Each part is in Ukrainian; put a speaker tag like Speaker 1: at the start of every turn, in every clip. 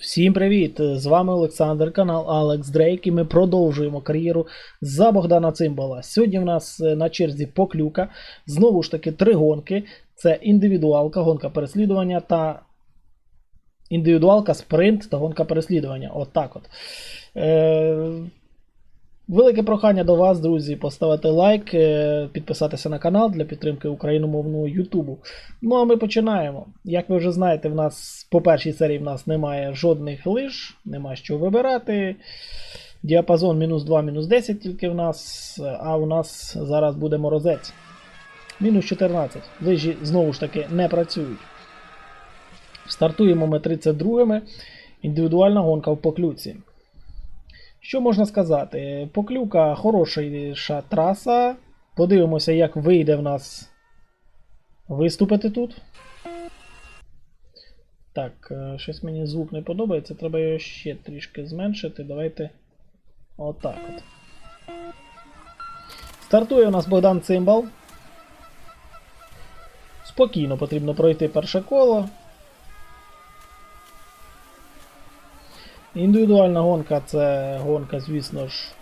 Speaker 1: Всім привіт! З вами Олександр, канал Алекс Дрейк, і ми продовжуємо кар'єру за Богдана Цимбала. Сьогодні в нас е, на черзі поклюка. Знову ж таки, три гонки: це індивідуалка, гонка переслідування та індивідуалка, спринт та гонка переслідування. От так от. Е- Велике прохання до вас, друзі, поставити лайк, е, підписатися на канал для підтримки україномовного Ютубу. Ну а ми починаємо. Як ви вже знаєте, в нас по першій серії в нас немає жодних лиж, нема що вибирати. Діапазон мінус 2, мінус 10 тільки в нас, а у нас зараз буде морозець. Мінус 14. Лижі знову ж таки не працюють. Стартуємо ми 32-ми. Індивідуальна гонка в поклюці. Що можна сказати? Поклюка хороша траса. Подивимося, як вийде в нас виступити тут. Так, е, щось мені звук не подобається. Треба його ще трішки зменшити. Давайте. Отак от. Стартує у нас Богдан Цимбал. Спокійно потрібно пройти перше коло. Індивідуальна гонка це гонка, звісно ж,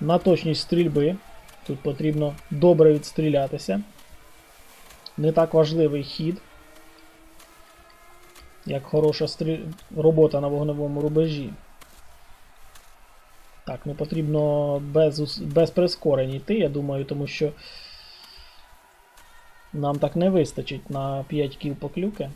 Speaker 1: на точність стрільби. Тут потрібно добре відстрілятися. Не так важливий хід, як хороша стрі... робота на вогневому рубежі. Так, ну потрібно без, без прискорень йти, я думаю, тому що нам так не вистачить на 5 кіл поклюки.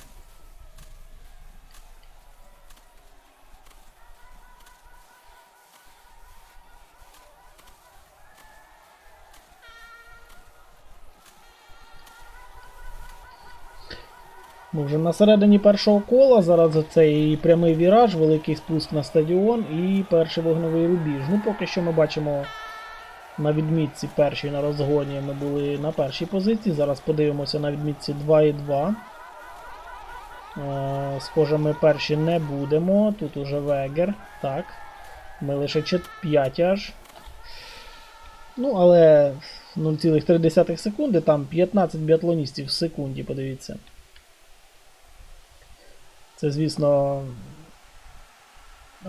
Speaker 1: Ми вже на середині першого кола. Зараз цей прямий віраж, великий спуск на стадіон і перший вогневий рубіж. Ну, поки що ми бачимо на відмітці першій на розгоні ми були на першій позиції. Зараз подивимося на відмітці 2,2. Е, Схоже, ми перші не будемо. Тут уже Вегер. Так. Ми лише 5 аж. Ну, але 0,3 секунди, там 15 біатлоністів в секунді, подивіться. Це, звісно,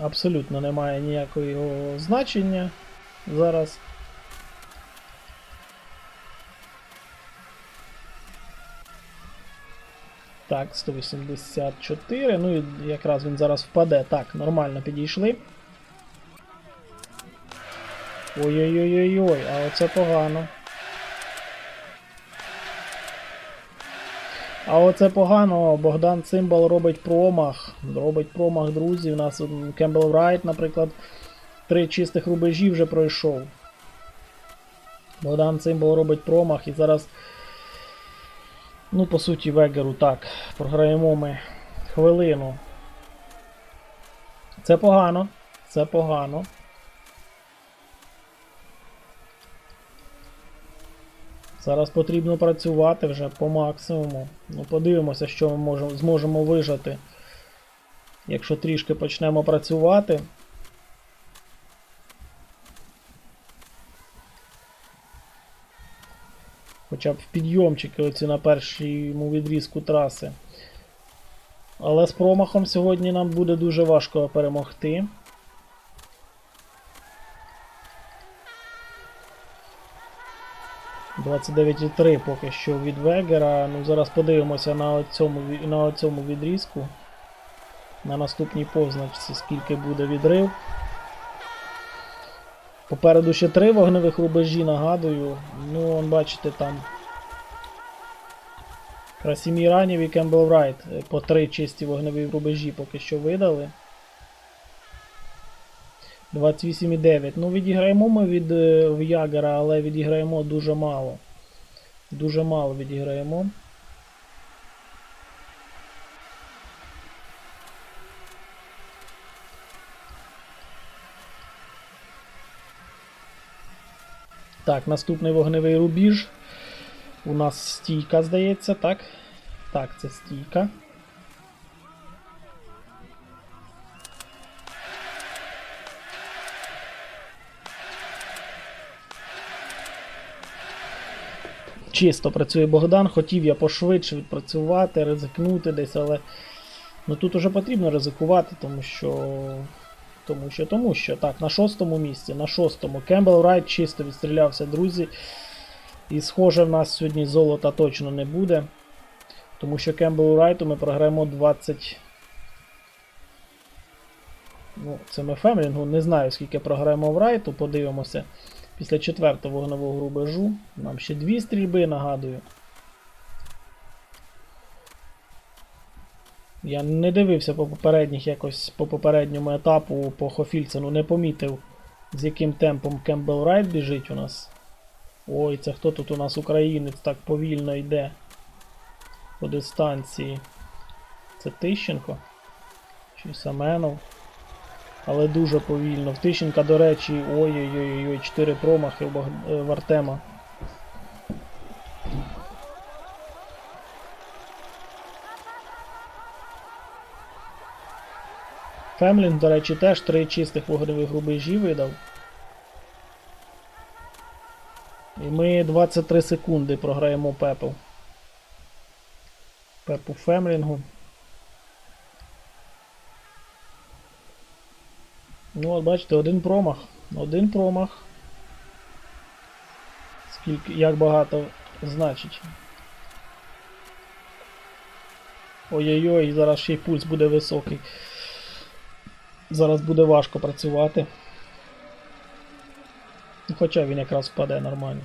Speaker 1: абсолютно не має ніякого значення зараз. Так, 184. Ну і якраз він зараз впаде. Так, нормально підійшли. Ой-ой-ой-ой-ой, а оце погано. А оце погано. Богдан Цимбал робить промах. Робить промах, друзі. У нас Кембл Райт, наприклад, три чистих рубежі вже пройшов. Богдан Цимбал робить промах і зараз. Ну, по суті, Вегеру так. Програємо ми хвилину. Це погано. Це погано. Зараз потрібно працювати вже по максимуму. Ну, подивимося, що ми можемо, зможемо вижати. Якщо трішки почнемо працювати. Хоча б в підйомчики оці на першому відрізку траси. Але з промахом сьогодні нам буде дуже важко перемогти. — 29,3 поки що від Вегера. Ну, зараз подивимося на цьому, на цьому відрізку. На наступній позначці, скільки буде відрив. Попереду ще три вогневих рубежі, нагадую. Ну, вон, бачите, там. Красімій Ранів і Кембл Райт е, по три чисті вогневі рубежі поки що видали. 28,9. Ну, відіграємо ми від е, В'ягера, але відіграємо дуже мало. Дуже мало відіграємо. Так, наступний вогневий рубіж. У нас стійка, здається, так? Так, це стійка. Чисто працює Богдан. Хотів я пошвидше відпрацювати, ризикнути десь, але Ну тут уже потрібно ризикувати, тому що. Тому що, тому що. Так, на шостому місці, на шостому. Кембл Райт чисто відстрілявся, друзі. І схоже, в нас сьогодні золота точно не буде. Тому що Кембл Райту ми програємо 20. Ну, це ми Фемлінгу. Не знаю, скільки програємо в Райту, подивимося. Після четвертого вогневого рубежу. Нам ще дві стрільби, нагадую. Я не дивився по попередніх якось по попередньому етапу по Хофільцену, не помітив, з яким темпом Кембл Райт біжить у нас. Ой, це хто тут у нас українець так повільно йде по дистанції. Це Тищенко? Чи Семенов? Але дуже повільно. В Тищенка, до речі, ой-ой-ой, 4 промахи в, е, Артема. Фемлін, до речі, теж три чистих вогневих рубежі видав. І ми 23 секунди програємо Пепел. Пепу Фемлінгу. Ну, от бачите, один промах. Один промах. Скільки, як багато значить. Ой-ой-ой, зараз ще й пульс буде високий. Зараз буде важко працювати. Ну, Хоча він якраз впаде нормально.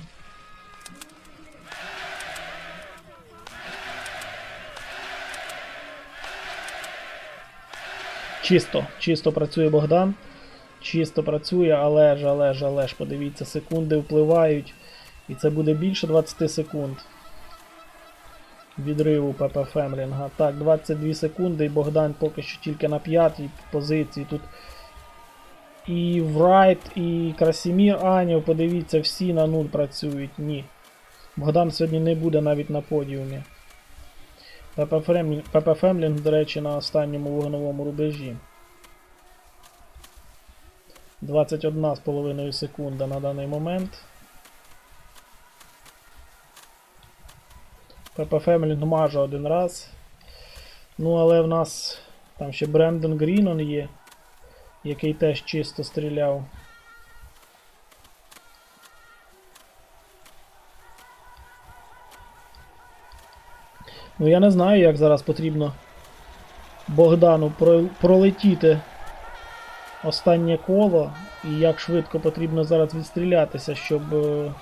Speaker 1: Чисто, чисто працює Богдан. Чисто працює, але ж, але ж, але ж, подивіться, секунди впливають. І це буде більше 20 секунд. Відриву ПП Фемлінга. Так, 22 секунди, і Богдан поки що тільки на п'ятій позиції. Тут і Врайт, і Красімір Анів, подивіться, всі на нуль працюють. Ні. Богдан сьогодні не буде навіть на подіумі. ПП Фемлінг, до речі, на останньому вогновому рубежі. 21,5 секунда на даний момент. ПП Фемлінг маже один раз. Ну, але в нас там ще Брендон Грінон є, який теж чисто стріляв. Ну, я не знаю, як зараз потрібно Богдану пролетіти останнє коло і як швидко потрібно зараз відстрілятися, щоб е,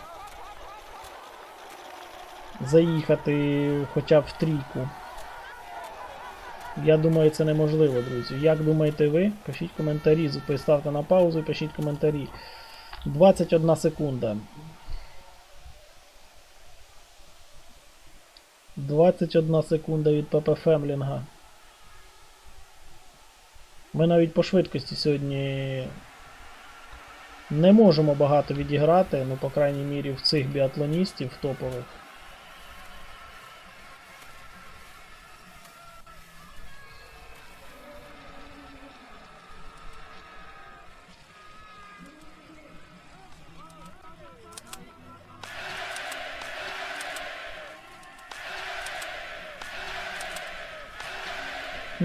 Speaker 1: заїхати хоча б в трійку. Я думаю, це неможливо, друзі. Як думаєте ви? Пишіть коментарі, ставте на паузу і пишіть коментарі. 21 секунда. 21 секунда від ПП Фемлінга. Ми навіть по швидкості сьогодні не можемо багато відіграти, ну, по крайній мірі, в цих біатлоністів топових.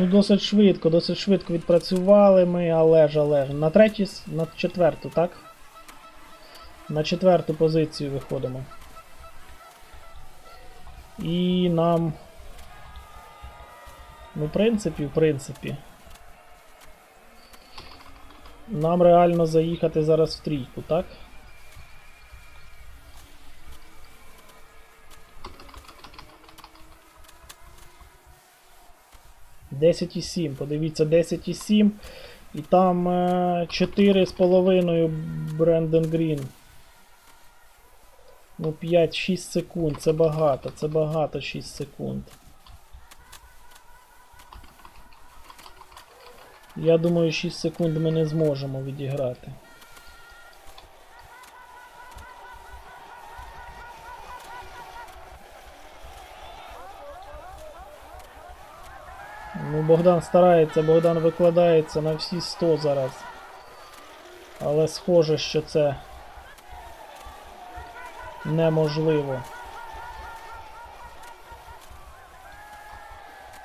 Speaker 1: Досить швидко, досить швидко відпрацювали ми, але ж, але ж. На третій, на четверту, так? На четверту позицію виходимо. І нам. Ну, в принципі, в принципі. Нам реально заїхати зараз в трійку, так? Десять і сім. Подивіться, 10,7. і там е, 4,5 Брендон Грін. Ну, 5-6 секунд. Це багато, це багато 6 секунд. Я думаю, 6 секунд ми не зможемо відіграти. Ну, Богдан старається, Богдан викладається на всі 100 зараз. Але схоже, що це неможливо.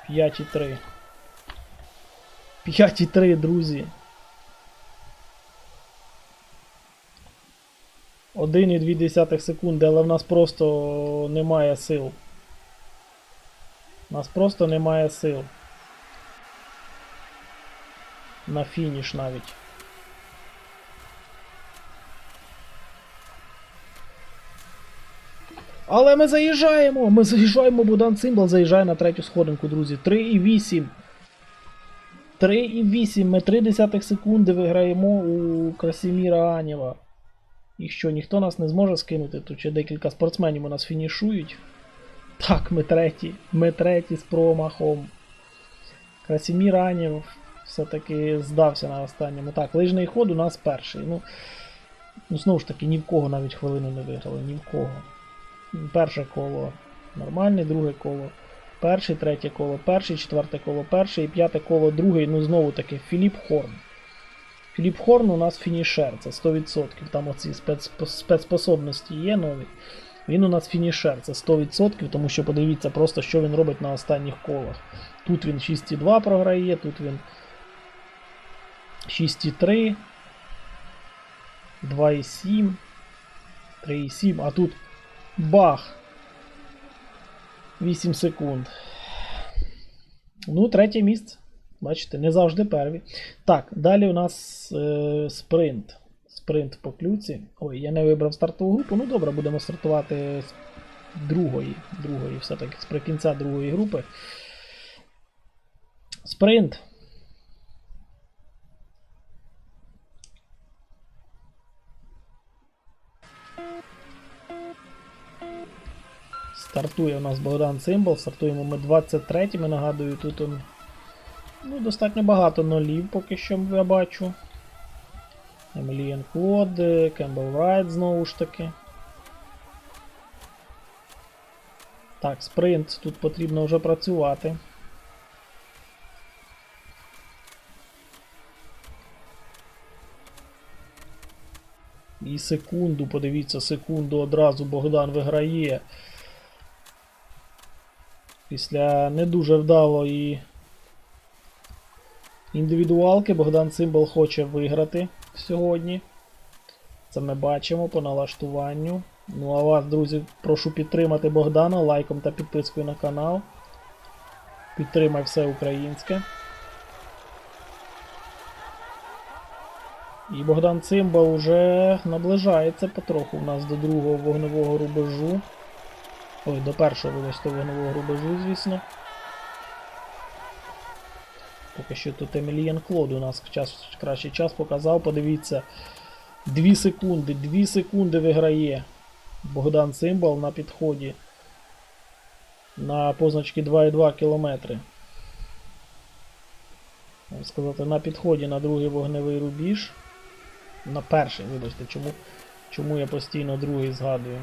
Speaker 1: 5,3. 5,3, друзі. 1,2 секунди, але в нас просто немає сил. У нас просто немає сил. На фініш навіть. Але ми заїжджаємо! Ми заїжджаємо, Богдан Цимбал заїжджає на третю сходинку, друзі. 3,8. 3,8. Ми 0,3 секунди виграємо у Красіміра Анєва. І що, ніхто нас не зможе скинути? Тут ще декілька спортсменів у нас фінішують. Так, ми треті. Ми треті з промахом. Красімір Анєв все-таки здався на останньому. Так, лижний ход у нас перший. Ну, ну знову ж таки, ні в кого навіть хвилину не виграли, ні в кого. Перше коло нормальне, друге коло. Перший, третє коло, перший, четверте коло, перший і п'яте коло, другий. Ну знову таки Філіп Хорн. Філіп Хорн у нас фінішер, це 100%. Там оці спец, спецспособності є нові. Він у нас фінішер, це 100%, тому що подивіться просто, що він робить на останніх колах. Тут він 6,2 програє, тут він 6,3, 2,7, 3,7, а тут бах! 8 секунд. Ну, третє місце. Бачите, не завжди перві. Так, далі у нас е, спринт. Спринт по клюці. Ой, я не вибрав стартову групу. Ну добре, будемо стартувати з другої. Другої, все-таки з кінця другої групи. Спринт. Стартує у нас Богдан Цимбал, стартуємо ми 23-ми, нагадую, тут он, ну, достатньо багато нолів поки що я бачу. Емілієн Клод, Кембл Райт знову ж таки. Так, спринт, тут потрібно вже працювати. І секунду, подивіться, секунду одразу Богдан виграє. Після не дуже вдалої індивідуалки Богдан Цимбал хоче виграти сьогодні. Це ми бачимо по налаштуванню. Ну а вас, друзі, прошу підтримати Богдана лайком та підпискою на канал. Підтримай все українське. І Богдан Цимбал вже наближається потроху у нас до другого вогневого рубежу. Ой, до першого вибачте вогневого рубежу, звісно. Поки що тут Емілієн Клод у нас час, кращий час показав, подивіться. 2 секунди, 2 секунди виграє Богдан Цимбал на підході на позначки 2,2 км. Можна сказати, на підході на другий вогневий рубіж. На перший, вибачте, чому, чому я постійно другий згадую.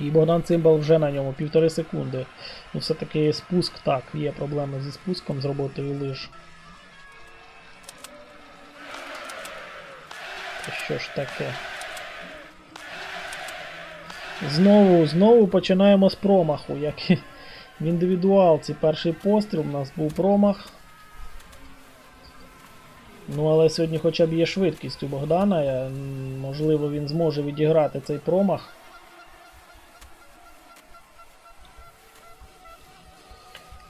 Speaker 1: І Богдан Цимбал вже на ньому півтори секунди. Ну все-таки спуск так, є проблеми зі спуском з роботою лиж. Що ж таке? Знову, знову починаємо з промаху. Як в індивідуалці перший постріл, у нас був промах. Ну, але сьогодні хоча б є швидкість у Богдана. Можливо, він зможе відіграти цей промах.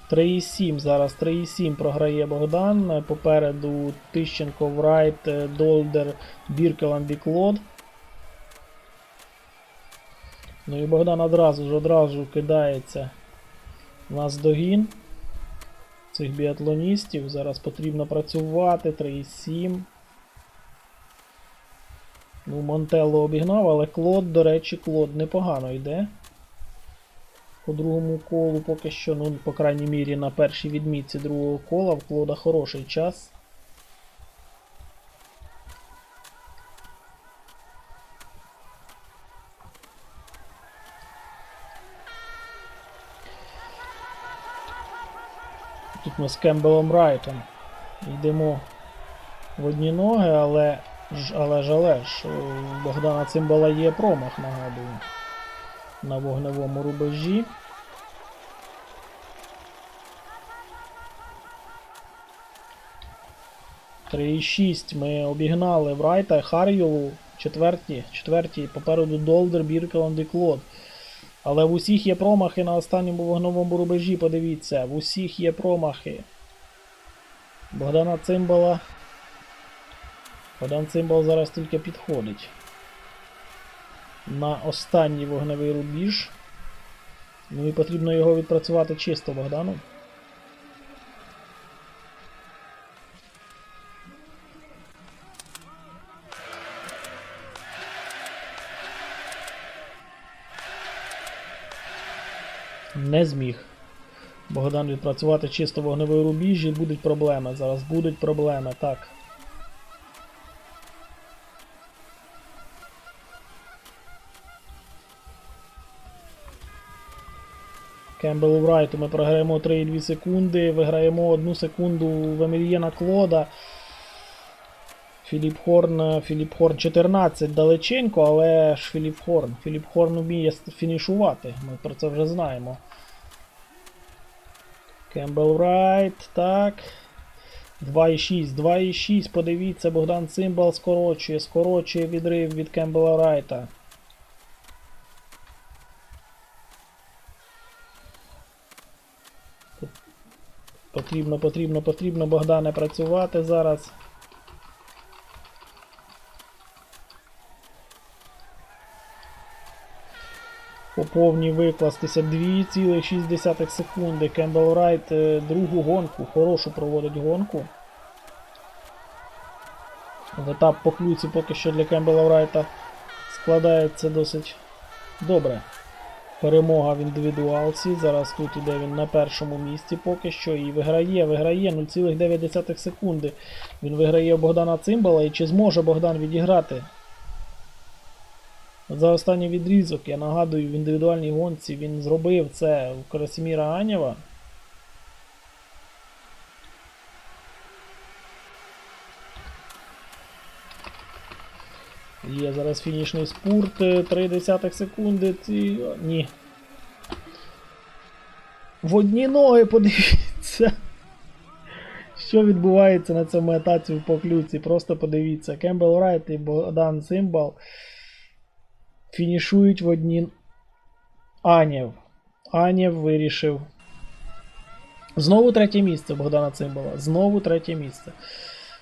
Speaker 1: Три і сім зараз 3,7 програє Богдан. Попереду Тищенко, Врайт, е, Долдер, Біркелан, Біклод. Ну і Богдан одразу ж одразу кидається на здогін цих біатлоністів. Зараз потрібно працювати. 3,7. Ну, Монтелло обігнав, але Клод, до речі, Клод непогано йде. По другому колу поки що, ну, по крайній мірі, на першій відмітці другого кола в Клода хороший час. Тут ми з Кембелом Райтом йдемо в одні ноги, але ж, але ж, але ж, у Богдана Цимбала є промах, нагадую на вогневому рубежі. 3,6 ми обігнали Врайта, Харйолу, четверті, четверті, попереду Долдер, Біркеланд і Клод. Але в усіх є промахи на останньому вогновому рубежі, подивіться, в усіх є промахи. Богдана Цимбала. Богдан Цимбал зараз тільки підходить. На останній вогневий рубіж. Ну і потрібно його відпрацювати чисто Богдану. Не зміг. Богдан відпрацювати чисто вогневий рубіж і будуть проблеми. Зараз будуть проблеми, так. Кембелу Врайту ми програємо 3,2 секунди, виграємо 1 секунду в Емельєна Клода. Філіп Хорн, Філіп Хорн 14 далеченько, але ж Філіп Хорн. Філіп Хорн вміє фінішувати. Ми про це вже знаємо. Кембел Райт, так. 2,6, 2,6, подивіться, Богдан Цимбал скорочує, скорочує відрив від Кембела Райта. Потрібно, потрібно, потрібно, Богдане, працювати зараз. Повній викластися 2,6 секунди. Кембел Райт е, другу гонку, хорошу проводить гонку. Етап по ключі поки що для Кембела Райта складається досить добре. Перемога в індивідуалці. Зараз тут іде він на першому місці поки що і виграє, виграє 0,9 секунди. Він виграє Богдана Цимбала. І чи зможе Богдан відіграти? За останній відрізок, я нагадую, в індивідуальній гонці він зробив це у Красіміра Анєва. Є зараз фінішний спурт, е, 0,3 секунди. Ці... Ні. В одні ноги подивіться. Що відбувається на цьому етапі в поклюці? Просто подивіться. Кембл Райт і Богдан Симбал фінішують в одні. Анєв. Анєв вирішив. Знову третє місце Богдана Цимбала. Знову третє місце.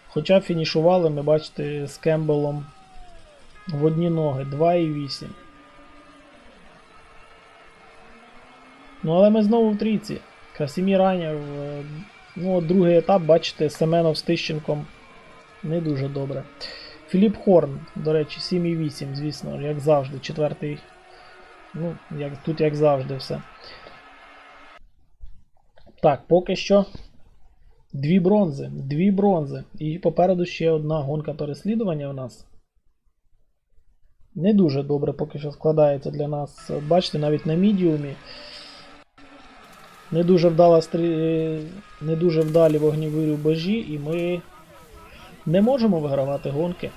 Speaker 1: Хоча фінішували, ми бачите, з Кембелом в одні ноги 2,8. Ну, але ми знову в трійці. Красимір Анєв. е, Ну, другий етап, бачите, Семенов з Тищенком не дуже добре. Філіп Хорн, до речі, 7,8, звісно, як завжди, четвертий. Ну, як, тут як завжди все. Так, поки що. Дві бронзи. Дві бронзи. І попереду ще одна гонка переслідування у нас. Не дуже добре поки що складається для нас. Бачите, навіть на мідіумі. Не дуже вдала стрі... не дуже вдалі вогніві рубежі, і ми не можемо вигравати гонки.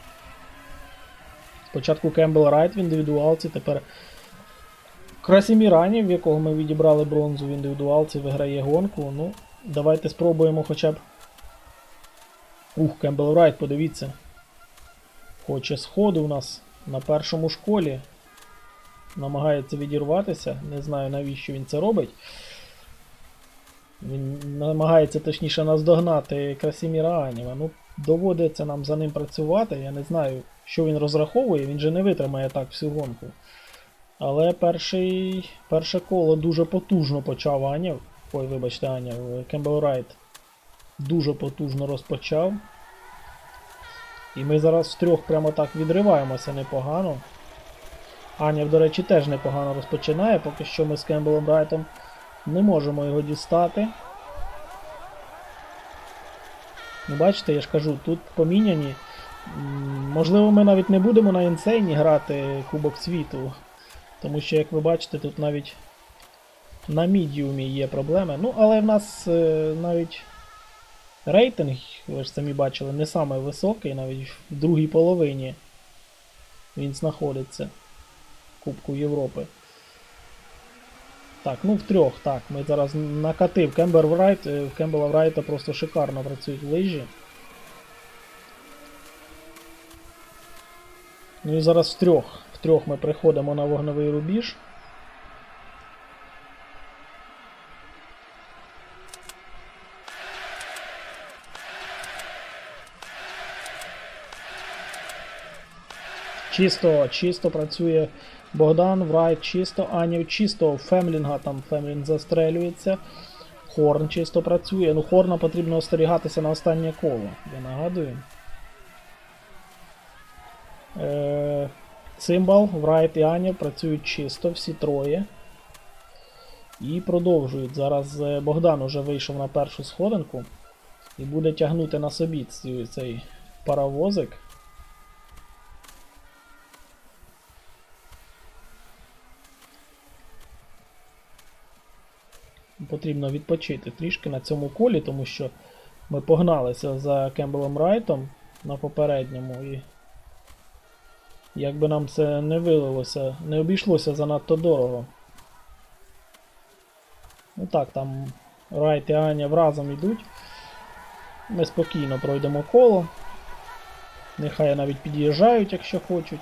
Speaker 1: Спочатку Кембл Райт в індивідуалці, тепер Красімір Анів, в якого ми відібрали бронзу в індивідуалці, виграє гонку. Ну, давайте спробуємо хоча б. Ух, Кембл Райт, подивіться. Хоче сходу у нас на першому школі. Намагається відірватися. Не знаю навіщо він це робить. Він намагається точніше наздогнати Красіміра Аніва. Ну, доводиться нам за ним працювати. Я не знаю, що він розраховує, він же не витримає так всю гонку. Але перший, перше коло дуже потужно почав Анів. Ой, вибачте, Анів, Кембл Райт дуже потужно розпочав. І ми зараз втрьох прямо так відриваємося непогано. Анів, до речі, теж непогано розпочинає, поки що ми з Кембелом Райтом не можемо його дістати. Ну, бачите, я ж кажу, тут поміняні. Можливо, ми навіть не будемо на інсейні грати Кубок світу. Тому що, як ви бачите, тут навіть на мідіумі є проблеми. Ну, але в нас е, навіть рейтинг, ви ж самі бачили, не самий високий, навіть в другій половині він знаходиться Кубку Європи. Так, ну в трьох, так. Ми зараз накатив Кембер Врайт, е, в Кембела Врайта просто шикарно працюють лижі. Ну і зараз в трьох. В трьох ми приходимо на вогневий рубіж. Чисто, чисто працює. Богдан, Врайт чисто, Анів чисто, Фемлінга там Фемлінг застрелюється. Хорн чисто працює. Ну, Хорна потрібно остерігатися на останнє коло, я нагадую. Е, Цимбал, Врайт і Аня працюють чисто, всі троє. І продовжують. Зараз е, Богдан уже вийшов на першу сходинку і буде тягнути на собі цей паровозик. Потрібно відпочити трішки на цьому колі, тому що ми погналися за Кембелом Райтом на попередньому і якби нам це не вилилося, не обійшлося занадто дорого. Ну так, там Райт і Аня разом йдуть. Ми спокійно пройдемо коло. Нехай навіть під'їжджають, якщо хочуть.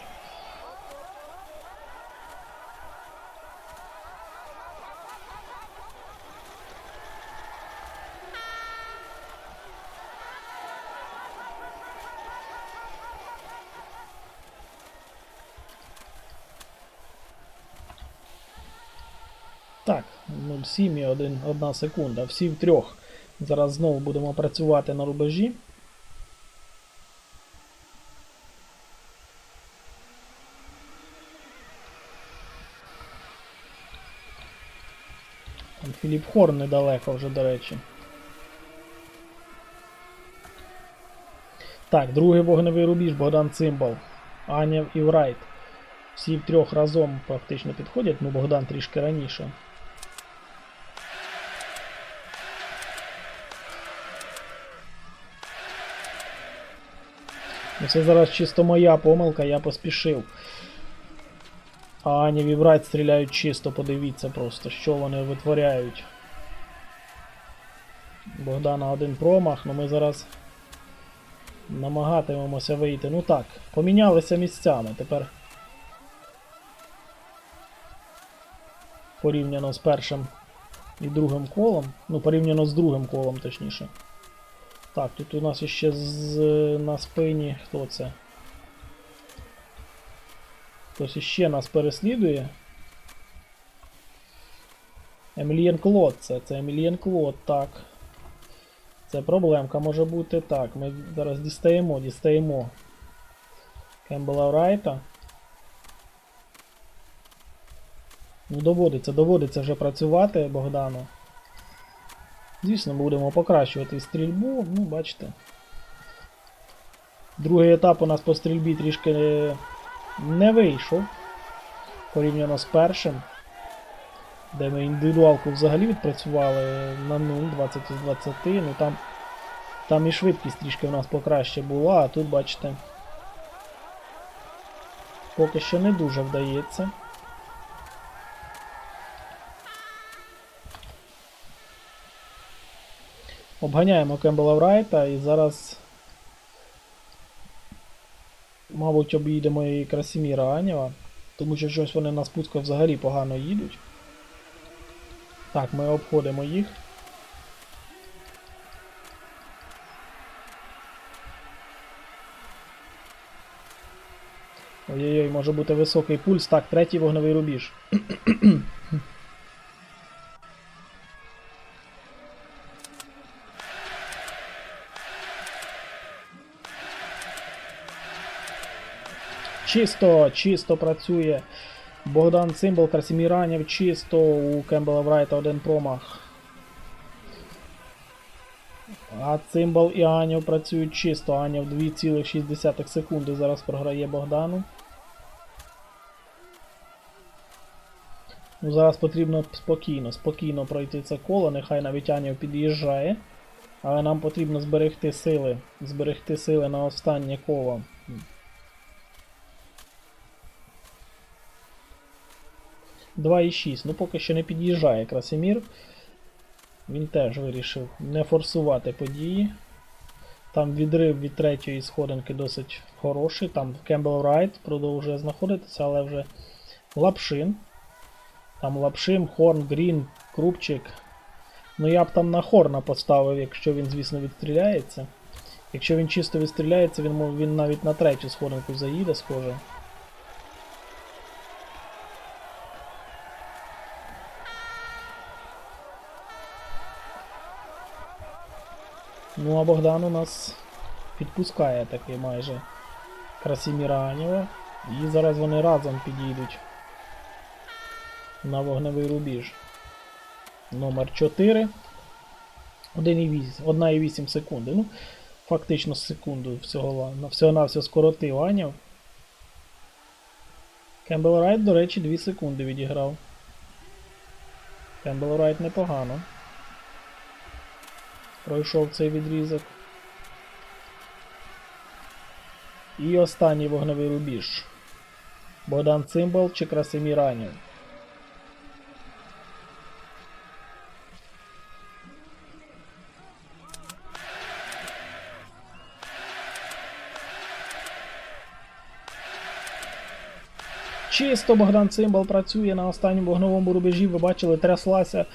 Speaker 1: Так, 0,7 і 1, 1 секунда. Всі в трьох. Зараз знову будемо працювати на рубежі. Філіп Хорн недалеко вже, до речі. Так, другий вогневий рубіж, Богдан Цимбал, Аня і Врайт. Всі втрьох разом практично підходять, ну Богдан трішки раніше. Це зараз чисто моя помилка, я поспішив. А Аня і Врайт стріляють чисто, подивіться просто, що вони витворяють. Богдана один промах, ну ми зараз намагатимемося вийти. Ну так, помінялися місцями. Тепер порівняно з першим і другим колом. Ну, порівняно з другим колом, точніше. Так, тут у нас іще з, на спині. Хто це? Хтось іще нас переслідує. Емілієн Клод це. Це Емілієн Клод, так. Це проблемка може бути. Так, ми зараз дістаємо, дістаємо Кембела Райта. Ну, доводиться, доводиться вже працювати Богдану. Звісно, будемо покращувати стрільбу, ну, бачите. Другий етап у нас по стрільбі трішки не вийшов. Порівняно з першим. Де ми індивідуалку взагалі відпрацювали на 0, 20 з 20, ну там, там і швидкість трішки у нас покраще була, а тут, бачите, поки що не дуже вдається. Обганяємо Кембела Врайта і зараз, мабуть, обійдемо і Красіміра Анєва, тому що щось вони на спусках взагалі погано їдуть. Так, ми обходимо їх. Ой-ой-ой, може бути високий пульс. Так, третій вогневий рубіж. Чисто, чисто працює. Богдан Цимбал, Красимір Ранєв, чисто, у Кембела Врайта один промах. А Цимбал і Анів працюють чисто. Анів 2,6 секунди зараз програє Богдану. Ну, Зараз потрібно спокійно, спокійно пройти це коло, нехай навіть Анів під'їжджає. Але нам потрібно зберегти сили. Зберегти сили на останнє коло. Два і шість. Ну поки що не під'їжджає Красимір. Він теж вирішив не форсувати події. Там відрив від третьої сходинки досить хороший. Там Кембл Райт продовжує знаходитися, але вже Лапшин. Там Лапшин, Хорн, Грін, Крупчик. Ну я б там на Хорна поставив, якщо він, звісно, відстріляється. Якщо він чисто відстріляється, він, він навіть на третю сходинку заїде, схоже. Ну а Богдан у нас підпускає таки майже Красіміра Анєва. І зараз вони разом підійдуть на вогневий рубіж. Номер 4. 1,8 1,8 секунди. Ну, фактично секунду всього на всього на все скоротив Анєв. Кембл Райт, до речі, 2 секунди відіграв. Кембл Райт непогано. Пройшов цей відрізок. І останній вогневий рубіж. Богдан Цимбал чи Красимір Анєв. Чисто Богдан Цимбал працює на останньому вогневому рубежі. Ви бачили, тряслася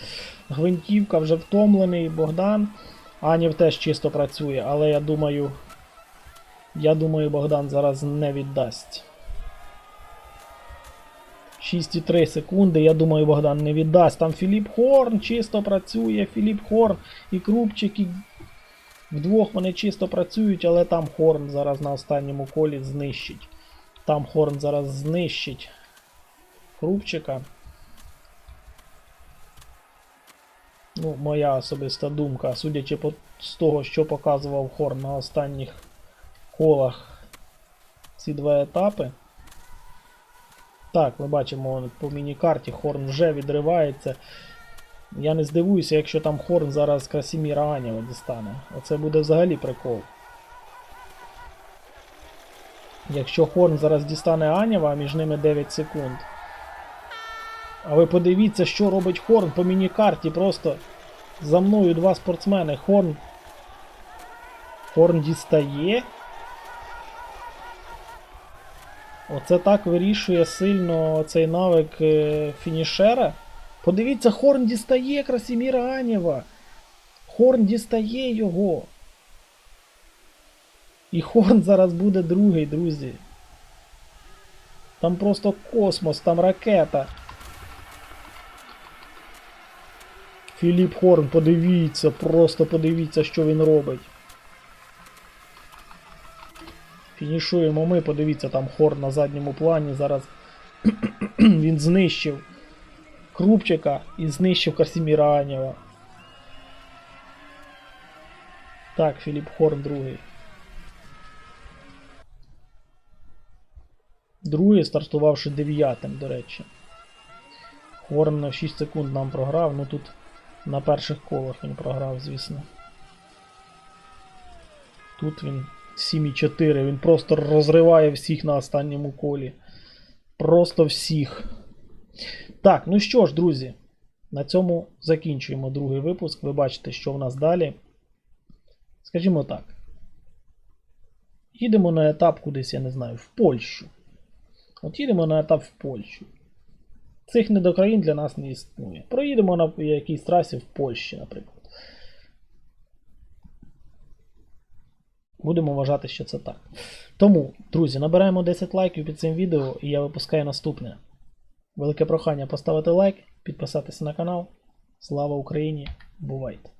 Speaker 1: гвинтівка, вже втомлений Богдан. Анів теж чисто працює, але я думаю. Я думаю, Богдан зараз не віддасть. 6,3 секунди. Я думаю, Богдан не віддасть. Там Філіп Хорн чисто працює. Філіп Хорн і Крупчик. І... Вдвох вони чисто працюють, але там Хорн зараз на останньому колі знищить. Там Хорн зараз знищить Крупчика. Ну, моя особиста думка, судячи по, з того, що показував Хорн на останніх колах ці два етапи. Так, ми бачимо по міні-карті Хорн вже відривається. Я не здивуюся, якщо там Хорн зараз Красіміра Анєва дістане. Оце буде взагалі прикол. Якщо Хорн зараз дістане Анєва, а між ними 9 секунд. А ви подивіться, що робить Хорн по міні-карті. Просто за мною два спортсмени. Хорн. Хорн дістає. Оце так вирішує сильно цей навик е, фінішера. Подивіться, Хорн дістає Красіміра Анєва. Хорн дістає його. І Хорн зараз буде другий, друзі. Там просто космос, там ракета. Філіп Хорн, подивіться, просто подивіться, що він робить. Фінішуємо ми, подивіться, там Хорн на задньому плані. Зараз він знищив Крупчика і знищив Карсіміра Анєва. Так, Філіп Хорн другий. Другий стартувавши дев'ятим, до речі. Хорн на 6 секунд нам програв, ну тут на перших колах він програв, звісно. Тут він 7,4, він просто розриває всіх на останньому колі. Просто всіх. Так, ну що ж, друзі, на цьому закінчуємо другий випуск. Ви бачите, що в нас далі. Скажімо так. Їдемо на етап кудись, я не знаю, в Польщу. От їдемо на етап в Польщу. Цих недокраїн для нас не існує. Проїдемо на якійсь трасі в Польщі, наприклад. Будемо вважати, що це так. Тому, друзі, набираємо 10 лайків під цим відео і я випускаю наступне. Велике прохання поставити лайк, підписатися на канал. Слава Україні! Бувайте!